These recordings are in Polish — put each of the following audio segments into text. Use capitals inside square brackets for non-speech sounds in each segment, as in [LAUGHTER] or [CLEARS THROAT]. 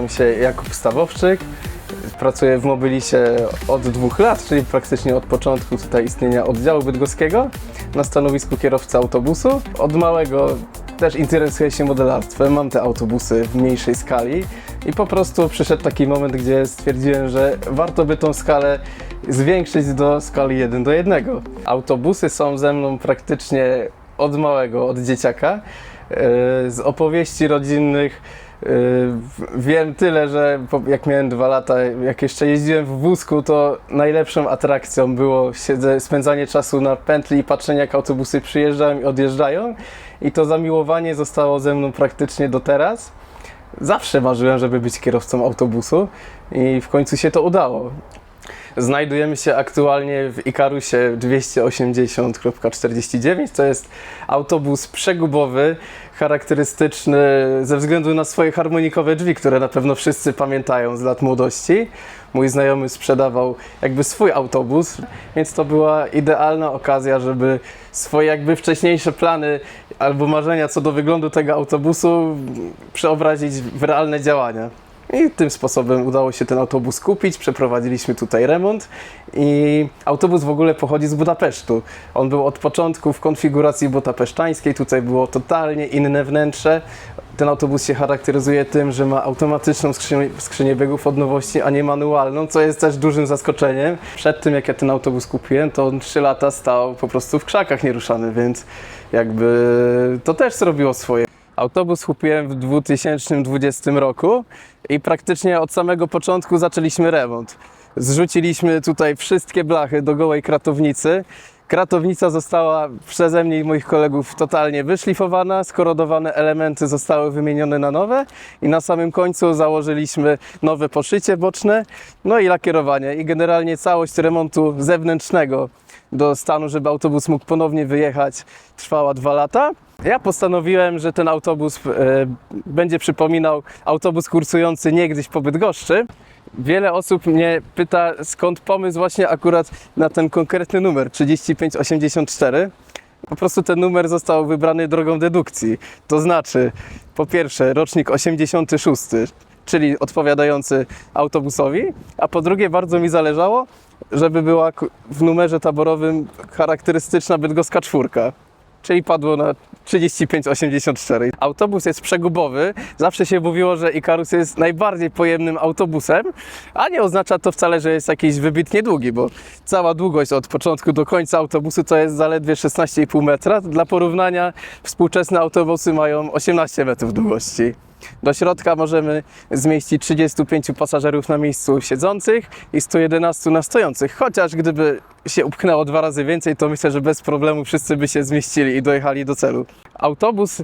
Nazywam się Jakub Stawowczyk. Pracuję w Mobilisie od dwóch lat, czyli praktycznie od początku tutaj istnienia oddziału bydgoskiego na stanowisku kierowcy autobusu. Od małego też interesuję się modelarstwem, mam te autobusy w mniejszej skali i po prostu przyszedł taki moment, gdzie stwierdziłem, że warto by tą skalę zwiększyć do skali 1 do 1. Autobusy są ze mną praktycznie od małego, od dzieciaka. Yy, Z opowieści rodzinnych wiem tyle, że jak miałem dwa lata, jak jeszcze jeździłem w wózku, to najlepszą atrakcją było siedzę, spędzanie czasu na pętli i patrzenie jak autobusy przyjeżdżają i odjeżdżają. I to zamiłowanie zostało ze mną praktycznie do teraz. Zawsze marzyłem, żeby być kierowcą autobusu i w końcu się to udało. Znajdujemy się aktualnie w Ikarusie 280.49. To jest autobus przegubowy, charakterystyczny ze względu na swoje harmonikowe drzwi, które na pewno wszyscy pamiętają z lat młodości. Mój znajomy sprzedawał jakby swój autobus, więc to była idealna okazja, żeby swoje jakby wcześniejsze plany albo marzenia co do wyglądu tego autobusu przeobrazić w realne działania. I tym sposobem udało się ten autobus kupić, przeprowadziliśmy tutaj remont i autobus w ogóle pochodzi z Budapesztu. On był od początku w konfiguracji budapesztańskiej, tutaj było totalnie inne wnętrze. Ten autobus się charakteryzuje tym, że ma automatyczną skrzynię, skrzynię biegów od nowości, a nie manualną, co jest też dużym zaskoczeniem. Przed tym jak ja ten autobus kupiłem, to on 3 lata stał po prostu w krzakach nieruszany, więc jakby to też zrobiło swoje. Autobus kupiłem w 2020 roku i praktycznie od samego początku zaczęliśmy remont. Zrzuciliśmy tutaj wszystkie blachy do gołej kratownicy. Kratownica została przeze mnie i moich kolegów totalnie wyszlifowana, skorodowane elementy zostały wymienione na nowe i na samym końcu założyliśmy nowe poszycie boczne, no i lakierowanie i generalnie całość remontu zewnętrznego do stanu, żeby autobus mógł ponownie wyjechać, trwała dwa lata. Ja postanowiłem, że ten autobus e, będzie przypominał autobus kursujący niegdyś po Bydgoszczy. Wiele osób mnie pyta, skąd pomysł właśnie akurat na ten konkretny numer 3584. Po prostu ten numer został wybrany drogą dedukcji. To znaczy, po pierwsze, rocznik 86, czyli odpowiadający autobusowi, a po drugie, bardzo mi zależało, żeby była w numerze taborowym charakterystyczna bydgoska czwórka. Czyli padło na 35,84. Autobus jest przegubowy. Zawsze się mówiło, że Ikarus jest najbardziej pojemnym autobusem, a nie oznacza to wcale, że jest jakiś wybitnie długi, bo cała długość od początku do końca autobusu to jest zaledwie 16,5 metra. Dla porównania współczesne autobusy mają 18 metrów długości. Do środka możemy zmieścić 35 pasażerów na miejscu siedzących i 111 na stojących. Chociaż gdyby się upchnęło dwa razy więcej, to myślę, że bez problemu wszyscy by się zmieścili i dojechali do celu. Autobus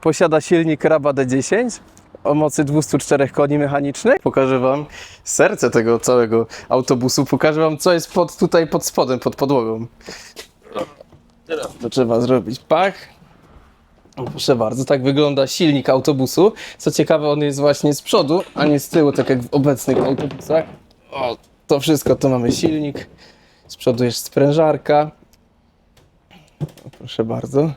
posiada silnik Raba D10 o mocy 204 koni mechanicznych. Pokażę Wam serce tego całego autobusu. Pokażę Wam, co jest pod, tutaj pod spodem, pod podłogą. To trzeba zrobić pach. Proszę bardzo, tak wygląda silnik autobusu. Co ciekawe, on jest właśnie z przodu, a nie z tyłu, tak jak w obecnych autobusach. O, to wszystko, to mamy silnik. Z przodu jest sprężarka. Proszę bardzo.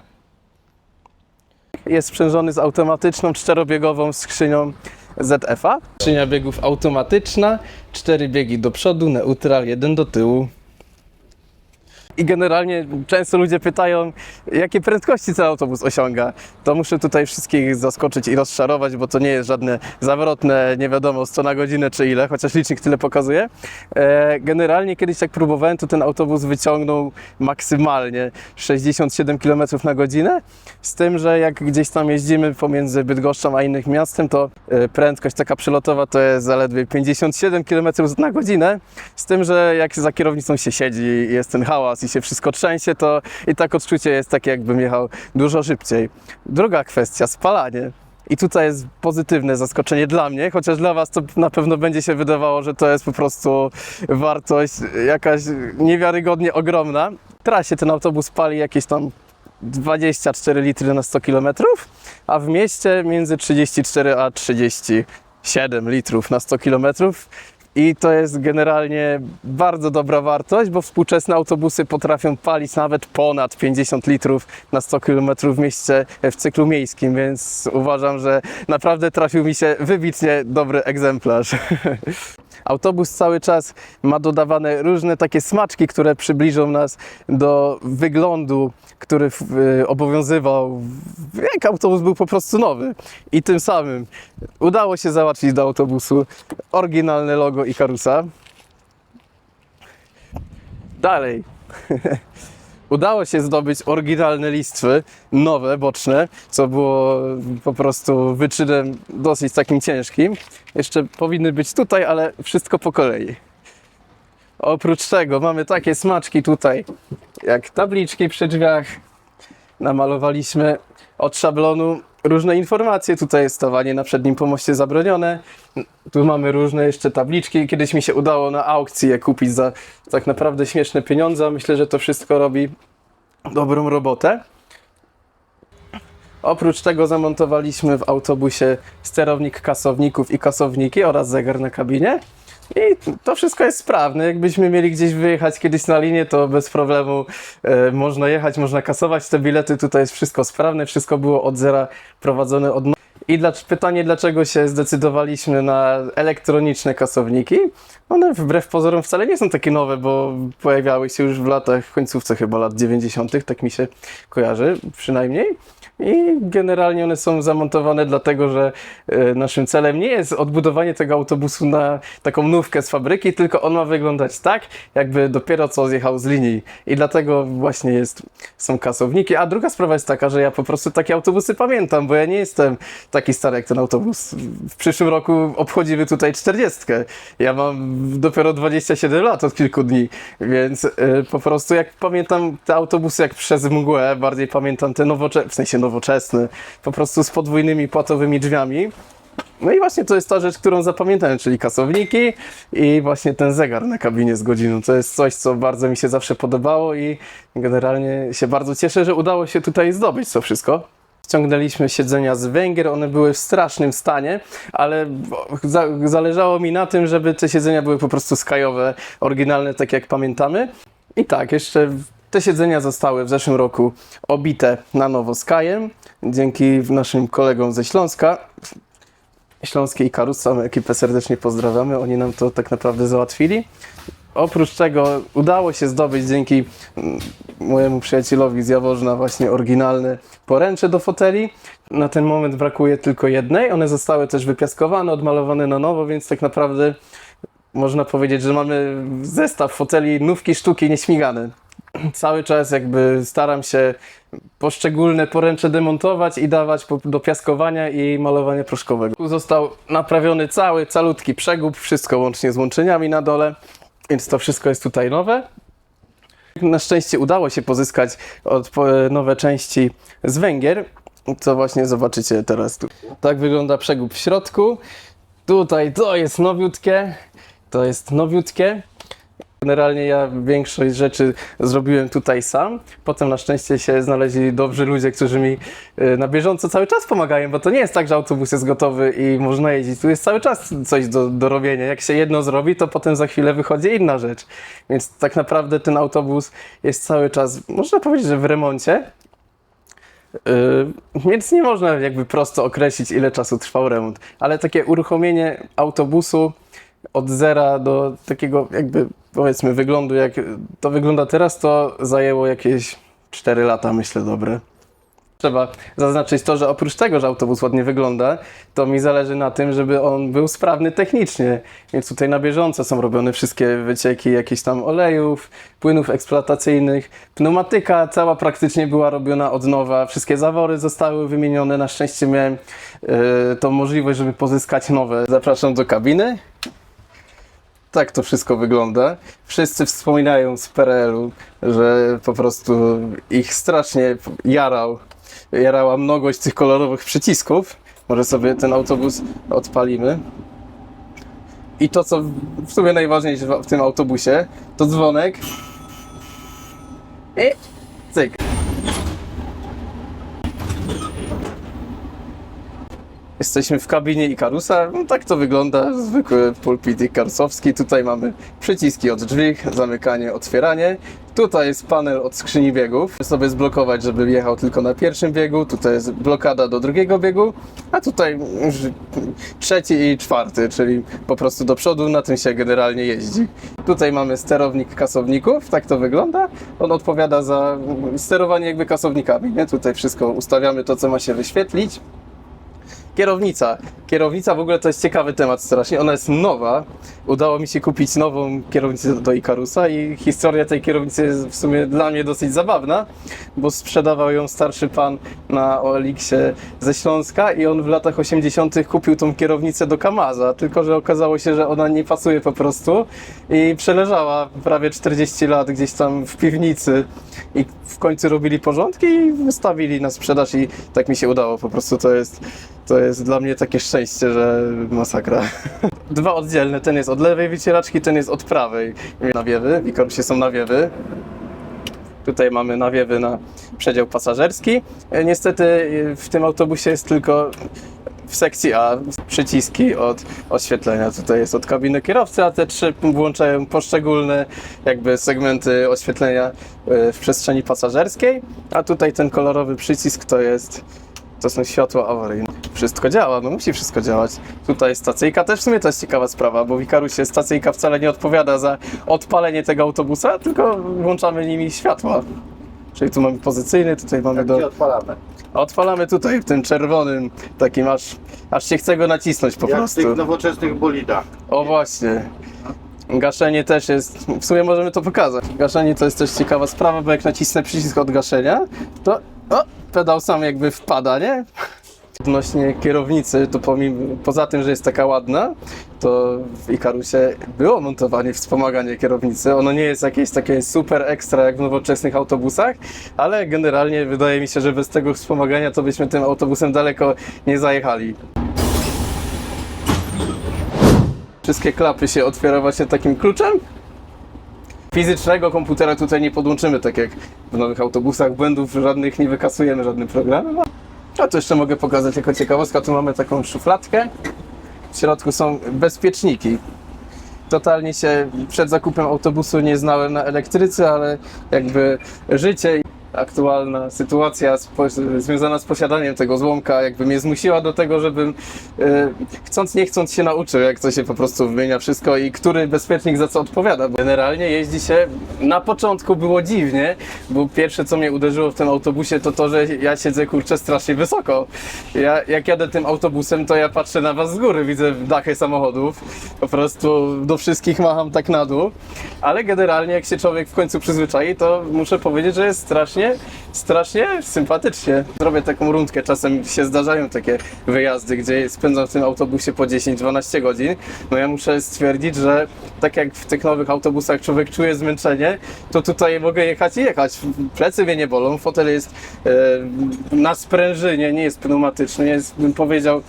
Jest sprzężony z automatyczną czterobiegową skrzynią ZF-a. Skrzynia biegów automatyczna, cztery biegi do przodu, neutral, jeden do tyłu. I generalnie często ludzie pytają, jakie prędkości ten autobus osiąga. To muszę tutaj wszystkich zaskoczyć i rozczarować, bo to nie jest żadne zawrotne, nie wiadomo 100 na godzinę czy ile, chociaż licznik tyle pokazuje. E, generalnie kiedyś jak próbowałem, to ten autobus wyciągnął maksymalnie 67 km na godzinę. Z tym, że jak gdzieś tam jeździmy pomiędzy Bydgoszczą a innym miastem, to e, prędkość taka przelotowa to jest zaledwie 57 km na godzinę. Z tym, że jak za kierownicą się siedzi jest ten hałas się wszystko trzęsie, to i tak odczucie jest takie, jakbym jechał dużo szybciej. Druga kwestia, spalanie. I tutaj jest pozytywne zaskoczenie dla mnie, chociaż dla Was to na pewno będzie się wydawało, że to jest po prostu wartość jakaś niewiarygodnie ogromna. W trasie ten autobus pali jakieś tam 24 litry na 100 km, a w mieście między 34 a 37 litrów na 100 km. I to jest generalnie bardzo dobra wartość, bo współczesne autobusy potrafią palić nawet ponad 50 litrów na 100 km w mieście w cyklu miejskim, więc uważam, że naprawdę trafił mi się wybitnie dobry egzemplarz. [LAUGHS] Autobus cały czas ma dodawane różne takie smaczki, które przybliżą nas do wyglądu, który y, obowiązywał, jak autobus był po prostu nowy. I tym samym udało się załatwić do autobusu oryginalne logo Ikarusa. Dalej. [LAUGHS] Udało się zdobyć oryginalne listwy, nowe, boczne, co było po prostu wyczynem dosyć takim ciężkim. Jeszcze powinny być tutaj, ale wszystko po kolei. Oprócz tego mamy takie smaczki tutaj, jak tabliczki przy drzwiach. Namalowaliśmy od szablonu różne informacje. Tutaj jest stawanie na przednim pomoście zabronione. Tu mamy różne jeszcze tabliczki. Kiedyś mi się udało na aukcji je kupić za tak naprawdę śmieszne pieniądze. Myślę, że to wszystko robi dobrą robotę. Oprócz tego zamontowaliśmy w autobusie sterownik kasowników i kasowniki oraz zegar na kabinie. I to wszystko jest sprawne. Jakbyśmy mieli gdzieś wyjechać kiedyś na linię, to bez problemu e, można jechać, można kasować te bilety. Tutaj jest wszystko sprawne, wszystko było od zera prowadzone od no- i dla, pytanie, dlaczego się zdecydowaliśmy na elektroniczne kasowniki? One wbrew pozorom wcale nie są takie nowe, bo pojawiały się już w latach, w końcówce chyba lat 90., tak mi się kojarzy przynajmniej. I generalnie one są zamontowane dlatego, że e, naszym celem nie jest odbudowanie tego autobusu na taką nówkę z fabryki, tylko on ma wyglądać tak, jakby dopiero co zjechał z linii. I dlatego właśnie jest, są kasowniki. A druga sprawa jest taka, że ja po prostu takie autobusy pamiętam, bo ja nie jestem taki stary jak ten autobus. W przyszłym roku obchodzimy tutaj 40. Ja mam dopiero 27 lat od kilku dni, więc y, po prostu jak pamiętam te autobusy jak przez mgłę, bardziej pamiętam te nowoczesne, w sensie nowoczesne, po prostu z podwójnymi płatowymi drzwiami. No i właśnie to jest ta rzecz, którą zapamiętałem, czyli kasowniki i właśnie ten zegar na kabinie z godziną. To jest coś, co bardzo mi się zawsze podobało i generalnie się bardzo cieszę, że udało się tutaj zdobyć to wszystko. Ściągnęliśmy siedzenia z Węgier, one były w strasznym stanie, ale za, zależało mi na tym, żeby te siedzenia były po prostu skajowe, oryginalne, tak jak pamiętamy. I tak, jeszcze te siedzenia zostały w zeszłym roku obite na nowo skajem, dzięki naszym kolegom ze Śląska. Śląskiej Ikarus, całą ekipę serdecznie pozdrawiamy, oni nam to tak naprawdę załatwili. Oprócz tego udało się zdobyć dzięki mm, mojemu przyjacielowi z Jaworzna właśnie oryginalne poręcze do foteli. Na ten moment brakuje tylko jednej. One zostały też wypiaskowane, odmalowane na nowo, więc tak naprawdę można powiedzieć, że mamy zestaw foteli nówki sztuki nieśmigane. [CLEARS THROAT] Cały czas jakby staram się poszczególne poręcze demontować i dawać do piaskowania i malowania proszkowego. Został naprawiony cały, calutki przegub, wszystko łącznie z łączeniami na dole, więc to wszystko jest tutaj nowe. Na szczęście udało się pozyskać nowe części z Węgier, co właśnie zobaczycie teraz tu. Tak wygląda przegub w środku. Tutaj to jest nowiutkie, to jest nowiutkie. Generalnie ja większość rzeczy zrobiłem tutaj sam. Potem na szczęście się znaleźli dobrzy ludzie, którzy mi e, na bieżąco cały czas pomagają, bo to nie jest tak, że autobus jest gotowy i można jeździć. Tu jest cały czas coś do, do robienia. Jak się jedno zrobi, to potem za chwilę wychodzi inna rzecz. Więc tak naprawdę ten autobus jest cały czas, można powiedzieć, że w remoncie. Yy, więc nie można jakby prosto określić, ile czasu trwał remont. Ale takie uruchomienie autobusu od zera do takiego jakby powiedzmy wyglądu, jak to wygląda teraz, to zajęło jakieś 4 lata, myślę, dobre. Trzeba zaznaczyć to, że oprócz tego, że autobus ładnie wygląda, to mi zależy na tym, żeby on był sprawny technicznie. Więc tutaj na bieżąco są robione wszystkie wycieki jakichś tam olejów, płynów eksploatacyjnych. Pneumatyka cała praktycznie była robiona od nowa. Wszystkie zawory zostały wymienione. Na szczęście miałem e, tą możliwość, żeby pozyskać nowe. Zapraszam do kabiny. Tak to wszystko wygląda. Wszyscy wspominają z PRL-u, że po prostu ich strasznie jarał, jarała mnogość tych kolorowych przycisków. Może sobie ten autobus odpalimy. I to, co w sumie najważniejsze w- tym autobusie, to dzwonek. I cyk. Jesteśmy w kabinie Ikarusa. No, tak to wygląda, zwykły pulpit ikarusowski. Tutaj mamy przyciski od drzwi, zamykanie, otwieranie. Tutaj jest panel od skrzyni biegów. Sobie zblokować, żeby jechał tylko na pierwszym biegu. Tutaj jest blokada do drugiego biegu, a tutaj trzeci i czwarty, czyli po prostu do przodu, na tym się generalnie jeździ. Tutaj mamy sterownik kasowników, tak to wygląda. On odpowiada za sterowanie jakby kasownikami. Nie? Tutaj wszystko ustawiamy to, co ma się wyświetlić. Kierownica. Kierownica w ogóle to jest ciekawy temat strasznie. Ona jest nowa. Udało mi się kupić nową kierownicę do Ikarusa i historia tej kierownicy jest w sumie dla mnie dosyć zabawna, bo sprzedawał ją starszy pan na OLX-ie ze Śląska i on w latach 80. kupił tą kierownicę do Kamaza, tylko że okazało się, że ona nie pasuje po prostu i przeleżała prawie 40 lat gdzieś tam w piwnicy i w końcu robili porządki i wystawili na sprzedaż i tak mi się udało. Po prostu to jest, to jest dla mnie takie szczęście, że masakra. [LAUGHS] Dwa oddzielne, ten jest od lewej wycieraczki, ten jest od prawej. Nawiewy, w są nawiewy. Tutaj mamy nawiewy na przedział pasażerski. E, Niestety e, w tym autobusie jest tylko w sekcji A przyciski od oświetlenia. Tutaj jest od kabiny kierowcy, a te trzy włączają poszczególne jakby segmenty oświetlenia e, w przestrzeni pasażerskiej. A tutaj ten kolorowy przycisk to jest to są światła awaryjne. Wszystko działa, no musi wszystko działać. Tutaj stacyjka, też w sumie to jest ciekawa sprawa, bo w Ikarusie stacyjka wcale nie odpowiada za odpalenie tego autobusa, tylko włączamy nimi światła. Czyli tu mamy pozycyjny, tutaj mamy Gdzie do... odpalamy? Odpalamy tutaj w tym czerwonym, takim aż, aż się chce go nacisnąć po Jak w prostu. tych nowoczesnych bolidach. O właśnie. Gaszenie też jest, w sumie możemy to pokazać. Gaszenie to jest też ciekawa sprawa, bo jak nacisnę przycisk od gaszenia, to o, pedał sam jakby wpada, nie? Odnośnie kierownicy, to pomimo, poza tym, że jest taka ładna, to w Ikarusie było montowanie wspomaganie kierownicy. Ono nie jest jakieś takie super ekstra jak w nowoczesnych autobusach, ale generalnie wydaje mi się, że bez tego wspomagania to byśmy tym autobusem daleko nie zajechali. Wszystkie klapy się otwiera właśnie takim kluczem. Fizycznego komputera tutaj nie podłączymy, tak jak w nowych autobusach. Błędów żadnych nie wykasujemy żadnym programem. A tu jeszcze mogę pokazać jako ciekawostka. Tu mamy taką szufladkę. W środku są bezpieczniki. Totalnie się przed zakupem autobusu nie znałem na elektryce, ale jakby życie aktualna sytuacja związana z posiadaniem tego złomka jakby mnie zmusiła do tego, żebym e, chcąc nie chcąc się nauczył, jak to się po prostu wymienia wszystko i który bezpiecznik za co odpowiada. Bo generalnie jeździ się, na początku było dziwnie, bo pierwsze co mnie uderzyło w tym autobusie to to, że ja siedzę kurczę strasznie wysoko. Ja, jak jadę tym autobusem, to ja patrzę na was z góry, widzę dachy samochodów, po prostu do wszystkich macham tak na dół, ale generalnie jak się człowiek w końcu przyzwyczai, to muszę powiedzieć, że jest strasznie, strasznie sympatycznie. Zrobię taką rundkę, czasem się zdarzają takie wyjazdy, gdzie spędzam w tym autobusie po 10-12 godzin. No ja muszę stwierdzić, że tak jak w tych nowych autobusach człowiek czuje zmęczenie, to tutaj mogę jechać i jechać. Plecy mnie nie bolą, fotel jest e, na sprężynie, nie jest pneumatyczny, jest bym powiedział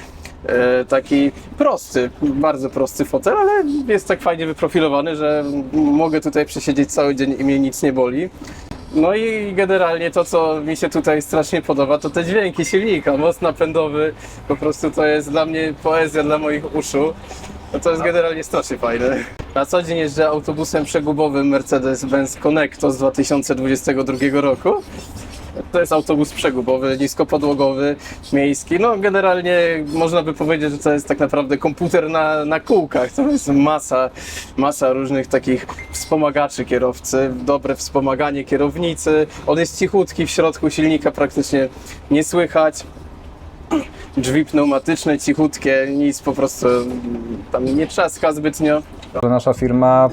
e, taki prosty, bardzo prosty fotel, ale jest tak fajnie wyprofilowany, że mogę tutaj przesiedzieć cały dzień i mnie nic nie boli. No i generalnie to, co mi się tutaj strasznie podoba, to te dźwięki silnika. Most napędowy, po prostu to jest dla mnie poezja dla moich uszu. No to jest generalnie strasznie fajne. Na co dzień jeżdżę autobusem przegubowym Mercedes-Benz Conecto z 2022 roku. To jest autobus przegubowy, niskopodłogowy, miejski. No generalnie można by powiedzieć, że to jest tak naprawdę komputer na, na kółkach. To jest masa, masa różnych takich wspomagaczy kierowcy, dobre wspomaganie kierownicy. On jest cichutki w środku silnika, praktycznie nie słychać. Drzwi pneumatyczne, cichutkie, nic po prostu tam nie trzaska zbytnio. nasza firma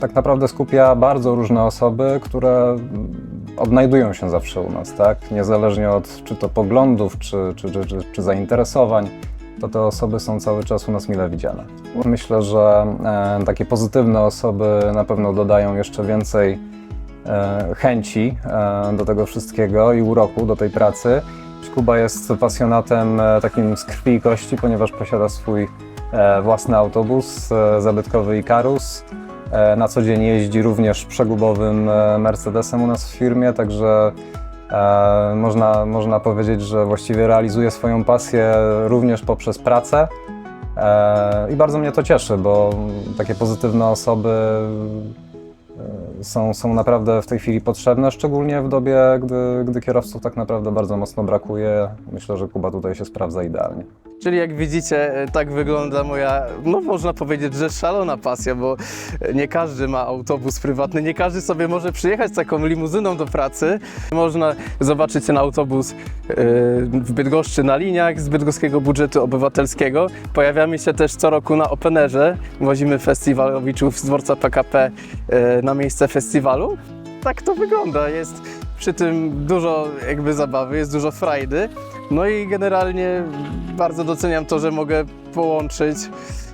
tak naprawdę skupia bardzo różne osoby, które odnajdują się zawsze u nas, tak? Niezależnie od czy to poglądów, czy, czy, czy, czy, czy zainteresowań, to te osoby są cały czas u nas mile widziane. Myślę, że e, takie pozytywne osoby na pewno dodają jeszcze więcej e, chęci e, do tego wszystkiego i uroku do tej pracy. Kuba jest pasjonatem e, takim z krwi i kości, ponieważ posiada swój e, własny autobus, e, zabytkowy Ikarus. E, Na co dzień jeździ również przegubowym e, Mercedesem u nas w firmie, także E, można, można powiedzieć, że właściwie realizuję swoją pasję również poprzez pracę. I bardzo mnie to cieszy, bo takie pozytywne osoby są, są naprawdę w tej chwili potrzebne, szczególnie w dobie, gdy, gdy kierowców tak naprawdę bardzo mocno brakuje. Myślę, że Kuba tutaj się sprawdza idealnie. Czyli jak widzicie, e, tak wygląda moja, no można powiedzieć, że szalona pasja, bo e, nie każdy ma autobus prywatny, nie każdy sobie może przyjechać z taką limuzyną do pracy. Można zobaczyć ten autobus e, w Bydgoszczy na liniach z bydgoskiego budżetu obywatelskiego. Pojawiamy się też co roku na Openerze, wozimy festiwalowiczów z dworca PKP na miejsce festiwalu. Tak to wygląda, jest przy tym dużo jakby zabawy, jest dużo frajdy. No i generalnie bardzo doceniam to, że mogę połączyć,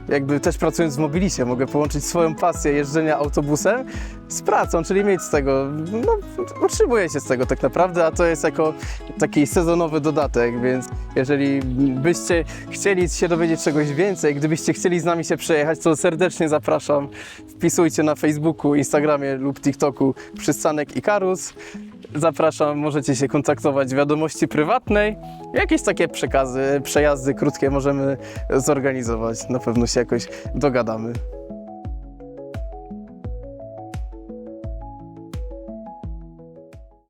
jakby też pracując w mobilisie, mogę połączyć swoją pasję jeżdżenia autobusem z pracą, czyli mieć z tego, no utrzymuję się z tego tak naprawdę, a to jest jako taki sezonowy dodatek, więc jeżeli byście chcieli się dowiedzieć czegoś więcej, gdybyście chcieli z nami się przejechać, to serdecznie zapraszam. Wpisujcie na Facebooku, Instagramie lub TikToku przystanek Ikarus. Zapraszam, możecie się kontaktować w wiadomości prywatnej. Jakieś takie przekazy, przejazdy krótkie możemy zorganizować. Na pewno się jakoś dogadamy.